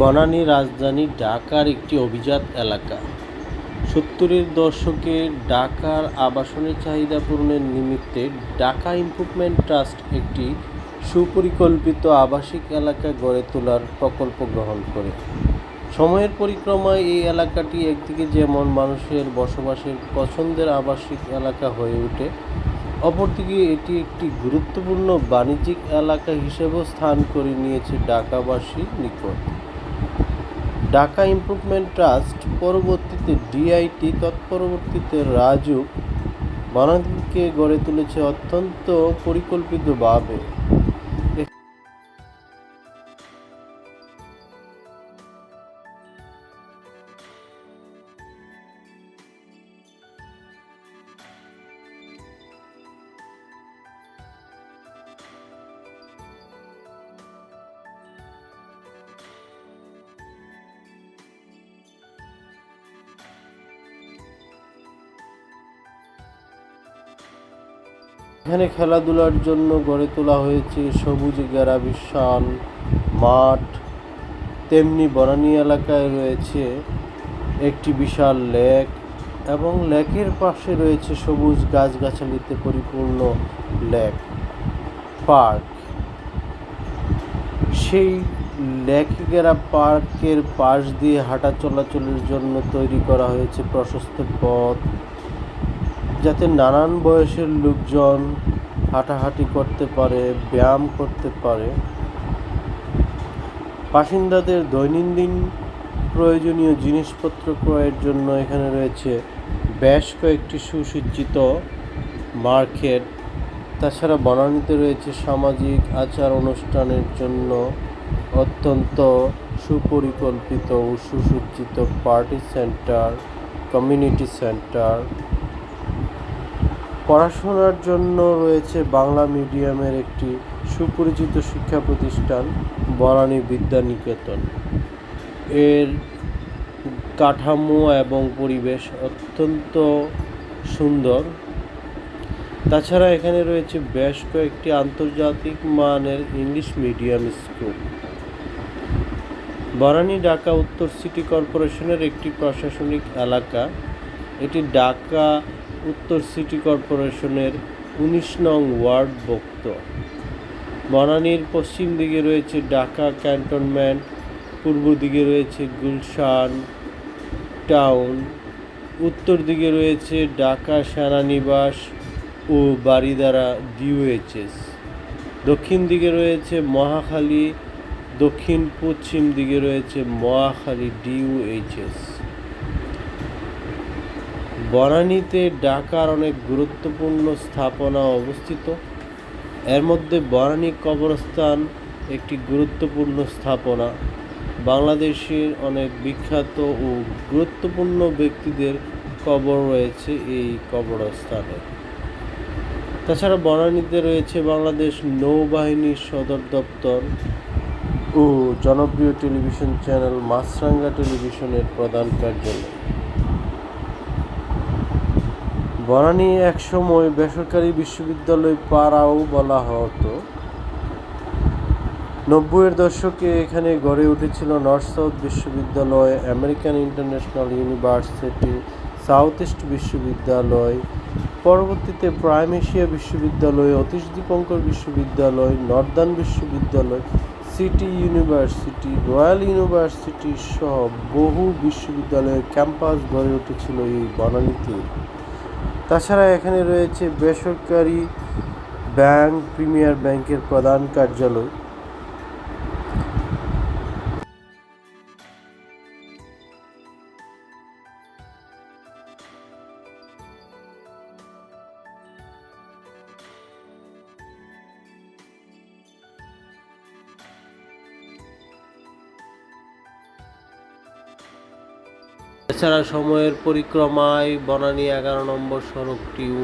বনানী রাজধানী ঢাকার একটি অভিজাত এলাকা। সত্তরের দশকে ঢাকার আবাসনের চাহিদা পূরণের নিমিত্তে ঢাকা ইমপ্রুভমেন্ট ট্রাস্ট একটি সুপরিকল্পিত আবাসিক এলাকা গড়ে তোলার প্রকল্প গ্রহণ করে। সময়ের পরিক্রমায় এই এলাকাটি একদিকে যেমন মানুষের বসবাসের পছন্দের আবাসিক এলাকা হয়ে ওঠে, অপরদিকে এটি একটি গুরুত্বপূর্ণ বাণিজ্যিক এলাকা হিসেবেও স্থান করে নিয়েছে ঢাকাবাসীর নিকট। ঢাকা ইমপ্রুভমেন্ট ট্রাস্ট পরবর্তীতে ডিআইটি তৎপরবর্তীতে রাজুক বানানকে গড়ে তুলেছে অত্যন্ত পরিকল্পিতভাবে। এখানে খেলাধুলার জন্য গড়ে তোলা হয়েছে সবুজ ঘেরা বিশাল মাঠ, তেমনি বনানী এলাকায় রয়েছে একটি বিশাল লেক এবং লেকের পাশে রয়েছে সবুজ গাছগাছালিতে পরিপূর্ণ লেক, পার্ক। সেই লেক ঘেরা পার্কের পাশ দিয়ে হাঁটা চলাচলের জন্য তৈরি করা হয়েছে প্রশস্ত পথ যাতে নানান বয়সের লোকজন হাঁটাহাঁটি করতে পারে, ব্যায়াম করতে পারে। বাসিন্দাদের দৈনন্দিন প্রয়োজনীয় জিনিসপত্র ক্রয়ের জন্য এখানে রয়েছে বেশ কয়েকটি সুসজ্জিত মার্কেট। তাছাড়া বনানীতে রয়েছে সামাজিক আচার অনুষ্ঠানের জন্য অত্যন্ত সুপরিকল্পিত ও সুসজ্জিত পার্টি সেন্টার, কমিউনিটি সেন্টার পড়াশোনার জন্য রয়েছে বাংলা মিডিয়ামের একটি সুপরিচিত শিক্ষা প্রতিষ্ঠান, বনানী বিদ্যানিকেতন। এর কাঠামো এবং পরিবেশ অত্যন্ত সুন্দর। তাছাড়া এখানে রয়েছে বেশ কয়েকটি আন্তর্জাতিক মানের English medium school. Banani Dhaka উত্তর সিটি কর্পোরেশনের একটি প্রশাসনিক এলাকা। এটি ঢাকা উত্তর সিটি কর্পোরেশনের উনিশ নং ওয়ার্ড ভক্ত। বনানীর পশ্চিম দিকে রয়েছে ঢাকা ক্যান্টনমেন্ট, পূর্ব দিকে রয়েছে গুলশান টাউন, উত্তর দিকে রয়েছে ঢাকা সেনানিবাস ও বারিদারা ডিউএইচএস দক্ষিণ দিকে রয়েছে মহাখালী দক্ষিণ পশ্চিম দিকে রয়েছে মহাখালী ডিউএইচএস বনানীতে ঢাকার অনেক গুরুত্বপূর্ণ স্থাপনা অবস্থিত। এর মধ্যে বনানী কবরস্থান একটি গুরুত্বপূর্ণ স্থাপনা। বাংলাদেশের অনেক বিখ্যাত ও গুরুত্বপূর্ণ ব্যক্তিদের কবর রয়েছে এই কবরস্থানে। তাছাড়া বনানীতে রয়েছে বাংলাদেশ নৌবাহিনীর সদর দপ্তর ও জনপ্রিয় টেলিভিশন চ্যানেল মাছরাঙ্গা টেলিভিশনের প্রধান কার্যালয়। বনানী একসময় বেসরকারি বিশ্ববিদ্যালয় পাড়াও বলা হতো। নব্বইয়ের দশকে এখানে গড়ে উঠেছিল নর্থ সাউথ বিশ্ববিদ্যালয়, American International University, South East বিশ্ববিদ্যালয়, পরবর্তীতে প্রাইম এশিয়া বিশ্ববিদ্যালয়, অতীশ দীপঙ্কর বিশ্ববিদ্যালয়, নর্দার্ন বিশ্ববিদ্যালয়, সিটি ইউনিভার্সিটি, রয়্যাল ইউনিভার্সিটি সহ বহু বিশ্ববিদ্যালয়ের ক্যাম্পাস গড়ে উঠেছিল এই বনানীতে। তাছাড়া এখানে রয়েছে বেসরকারি ব্যাংক প্রিমিয়ার ব্যাংকের প্রধান কার্যালয়। এছাড়া সময়ের পরিক্রমায় বনানী এগারো নম্বর সড়কটিও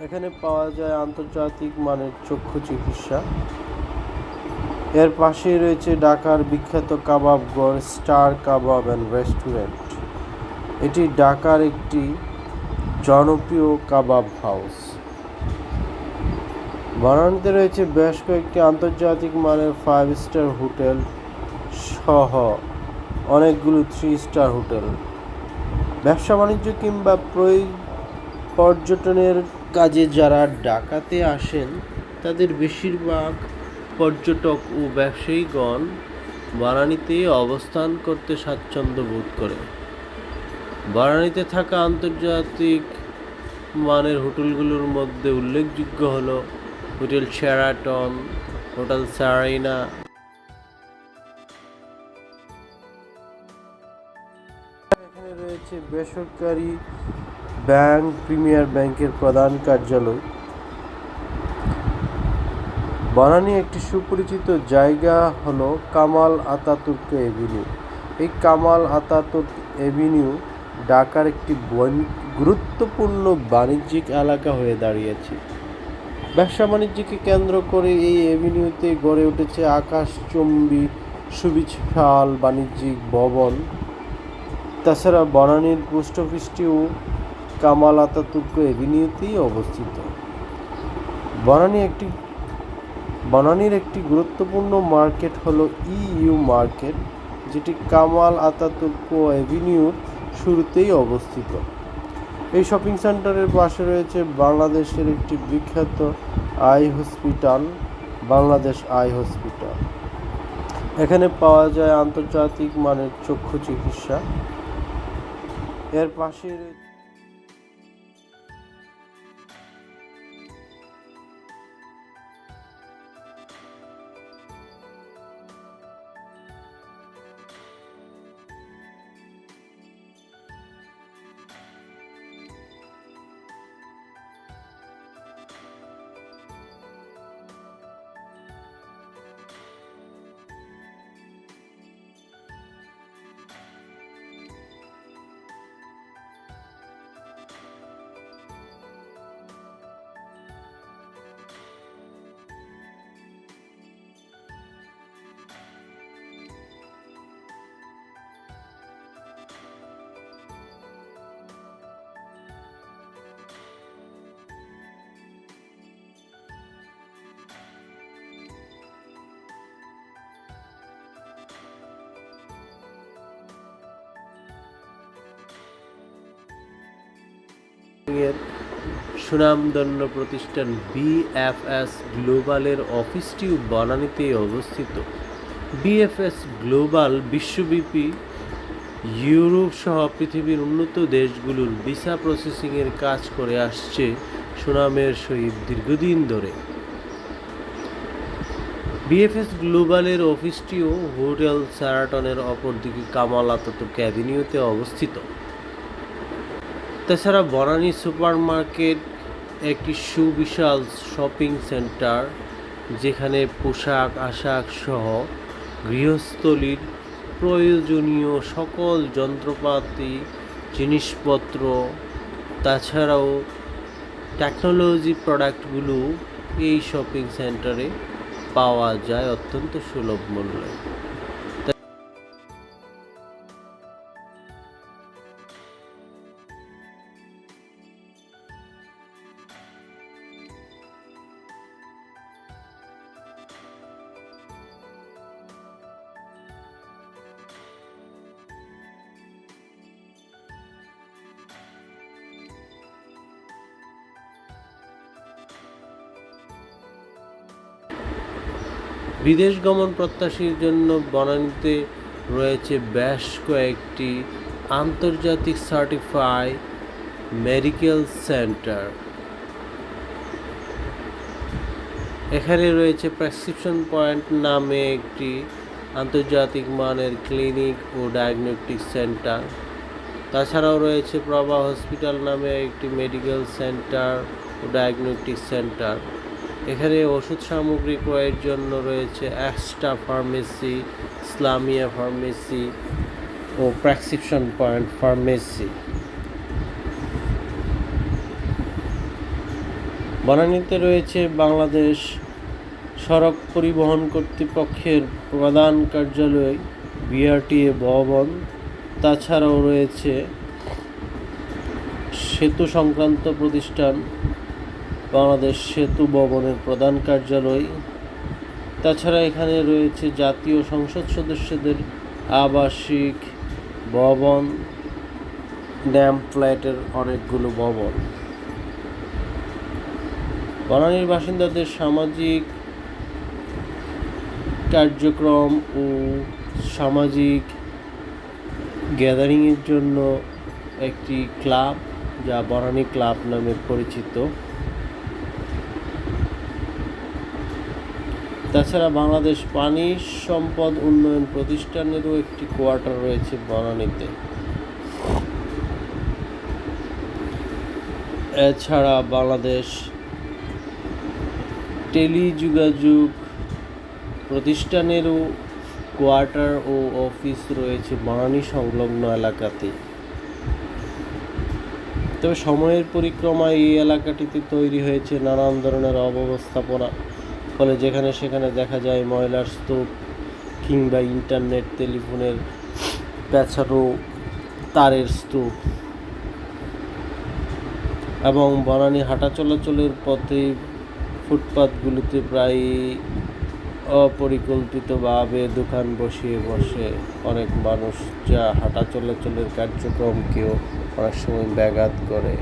এখানে পাওয়া যায় আন্তর্জাতিক মানের চক্ষু চিকিৎসা। এর পাশেই রয়েছে ঢাকার বিখ্যাত কাবাবগড় স্টার কাবাব অ্যান্ড রেস্টুরেন্ট। এটি ঢাকার একটি জনপ্রিয় কাবাব হাউস। বানানিতে রয়েছে বেশ কয়েকটি আন্তর্জাতিক মানের ফাইভ স্টার হোটেল সহ অনেকগুলো থ্রি স্টার হোটেল। ব্যবসা বাণিজ্য কিংবা প্রয়- পর্যটনের কাজে যারা ঢাকাতে আসেন, তাদের বেশিরভাগ পর্যটক ও ব্যবসায়ীগণ বারাণীতে অবস্থান করতে স্বাচ্ছন্দ্য বোধ করে বারাণীতে থাকা আন্তর্জাতিক মানের হোটেলগুলোর মধ্যে উল্লেখযোগ্য হল হোটেল শেরাটন হোটেল সারাইনা এখানে রয়েছে বেসরকারি ব্যাংক, প্রিমিয়ার ব্যাংকের প্রধান কার্যালয়। বানানি একটি সুপরিচিত জায়গা হলো কামাল আতাতুর্ক এভিনিউ। এই কামাল আতাতুর্ক এভিনিউ ঢাকার একটি গুরুত্বপূর্ণ বাণিজ্যিক এলাকা হয়ে দাঁড়িয়েছে। ব্যবসা বাণিজ্যকে কেন্দ্র করে এই এভিনিউতে গড়ে উঠেছে আকাশচুম্বী সুবিশাল বাণিজ্যিক ভবন। তাছাড়া বনানীর পোস্ট অফিসটিও কামাল আতাতুর্ক এভিনিউতেই অবস্থিত। বনানী একটি বনানীর একটি গুরুত্বপূর্ণ মার্কেট হলো ইইউ মার্কেট, যেটি কামাল আতাতুর্ক এভিনিউর শুরুতেই অবস্থিত। এই শপিং সেন্টারের পাশে রয়েছে বাংলাদেশের একটি বিখ্যাত eye hospital, Bangladesh eye hospital. এখানে পাওয়া যায় আন্তর্জাতিক মানের চক্ষু চিকিৎসা। এর পাশে রয়েছে সুনামধন্য প্রতিষ্ঠান বিএফএস গ্লোবালের অফিসটিও বনানীতেই অবস্থিত। বিএফএস গ্লোবাল বিশ্বব্যাপী ইউরোপ সহ পৃথিবীর উন্নত দেশগুলোর ভিসা প্রসেসিংয়ের কাজ করে আসছে সুনামের সহিত দীর্ঘদিন ধরে। বিএফএস গ্লোবালের অফিসটিও হোটেল স্যারাটনের অপরদিকে কামাল আতাতুর্ক অ্যাভিনিউতে অবস্থিত। তাছাড়া বনানী সুপার মার্কেট একটি সুবিশাল শপিং সেন্টার যেখানে পোশাক, আশাক সহ গৃহস্থলীর প্রয়োজনীয় সকল যন্ত্রপাতি, জিনিসপত্র, তাছাড়াও টেকনোলজি প্রোডাক্টগুলো এই শপিং সেন্টারে পাওয়া যায় অত্যন্ত সুলভ মূল্যে। বিদেশ গমন প্রত্যাশীর জন্য বনানীতে রয়েছে বেশ কয়েকটি আন্তর্জাতিক সার্টিফাই মেডিকেল সেন্টার এখানে রয়েছে প্রেসক্রিপশন পয়েন্ট নামে একটি আন্তর্জাতিক মানের ক্লিনিক ও ডায়াগনস্টিক সেন্টার তাছাড়াও রয়েছে প্রভা হসপিটাল নামে একটি মেডিকেল সেন্টার ও ডায়াগনস্টিক সেন্টার এখানে ওষুধ সামগ্রী ক্রয়ের জন্য রয়েছে অ্যাস্টা ফার্মেসি ইসলামিয়া ফার্মেসি ও প্রেসক্রিপশন পয়েন্ট ফার্মেসি বনানীতে রয়েছে বাংলাদেশ সড়ক পরিবহন কর্তৃপক্ষের প্রধান কার্যালয় বিআরটিএ ভবন। তাছাড়াও রয়েছে সেতু সংক্রান্ত প্রতিষ্ঠান বাংলাদেশ সেতু ভবনের প্রধান কার্যালয়। তাছাড়া এখানে রয়েছে জাতীয় সংসদ সদস্যদের আবাসিক ভবন, ড্যাম ফ্ল্যাটের অনেকগুলো ভবন। বনানীর বাসিন্দাদের সামাজিক কার্যক্রম ও সামাজিক গ্যাদারিংয়ের জন্য একটি ক্লাব, যা বনানী ক্লাব নামে পরিচিত। তাছাড়া বাংলাদেশ পানি সম্পদ উন্নয়ন প্রতিষ্ঠানেরও একটি কোয়ার্টার রয়েছে বনানীতে। এছাড়া বাংলাদেশ টেলিযোগাযোগ প্রতিষ্ঠানেরও কোয়ার্টার ও অফিস রয়েছে বনানী সংলগ্ন এলাকাতে। তবে সময়ের পরিক্রমায় এই এলাকাটিতে তৈরি হয়েছে নানান ধরনের অব্যবস্থাপনা। ফলে যেখানে সেখানে দেখা যায় ময়লার স্তূপ কিংবা ইন্টারনেট, টেলিফোনের পেছানো তারের স্তূপ। এবং বনানী হাঁটা চলাচলের পথে ফুটপাতগুলিতে প্রায় অপরিকল্পিতভাবে দোকান বসিয়ে বসে অনেক মানুষ যা হাঁটা চলাচলের কার্যক্রমকেও অনেক সময় ব্যাঘাত করে।